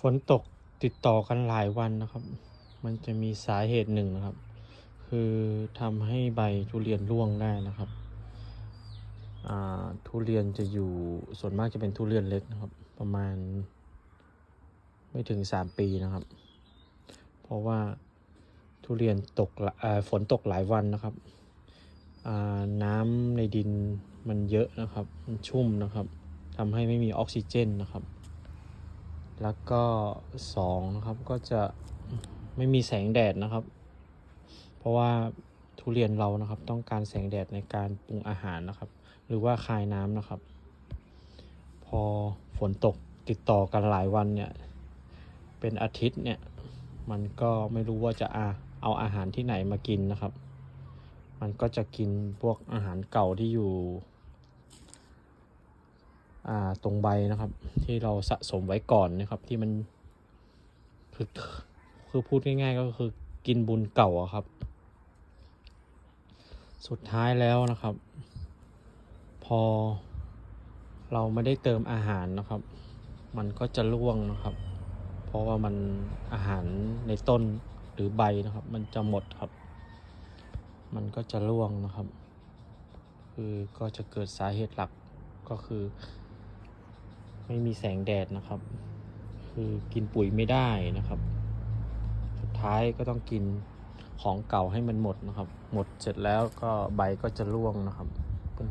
ฝนตกติดต่อกันหลายวันนะครับ มันจะมีสาเหตุหนึ่งนะครับ คือทำให้ใบทุเรียนร่วงได้นะครับอ่าทุเรียนจะอยู่ส่วนมากจะเป็นทุเรียนเล็กนะครับ ประมาณ ไม่ถึงสามปีนะครับ เพราะว่าทุเรียนตกฝนตกหลายวันนะครับอ่าน้ำในดินมันเยอะนะครับ มันชุ่มนะครับทำให้ไม่มีออกซิเจนนะครับ แล้วก็สองนะครับก็จะไม่มีแสงแดดนะครับ เพราะว่าทุเรียนเรานะครับ ต้องการแสงแดดในการปรุงอาหารนะครับ หรือว่าคายน้ำนะครับ พอฝนตกติดต่อกันหลายวันเนี่ย เป็นอาทิตย์เนี่ย มันก็ไม่รู้ว่าจะอาเอาอาหารที่ไหนมากินนะครับ มันก็จะกินพวกอาหารเก่าที่อยู่ ตรงใบนะครับ ที่เราสะสมไว้ก่อนนะครับ ที่มันคือคือพูดง่าย ๆ ก็คือกินบุญเก่าครับ สุดท้ายแล้วนะครับ พอเราไม่ได้เติมอาหารนะครับ มันก็จะร่วงนะครับ เพราะว่ามันอาหารในต้นหรือใบนะครับ มันจะหมดครับ มันก็จะร่วงนะครับ คือก็จะเกิดสาเหตุหลักก็คือ ไม่มีแสงแดดนะครับ คือกินปุ๋ยไม่ได้นะครับ สุดท้ายก็ต้องกินของเก่าให้มันหมดนะครับ หมดเสร็จแล้วก็ใบก็จะร่วงนะครับ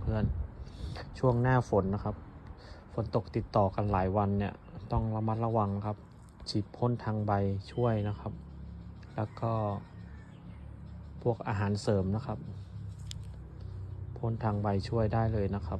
เพื่อนๆ ช่วงหน้าฝนนะครับ ฝนตกติดต่อกันหลายวันเนี่ย ต้องระมัดระวังครับ ฉีดพ่นทางใบช่วยนะครับ แล้วก็พวกอาหารเสริมนะครับพ่นทางใบช่วยได้เลยนะครับ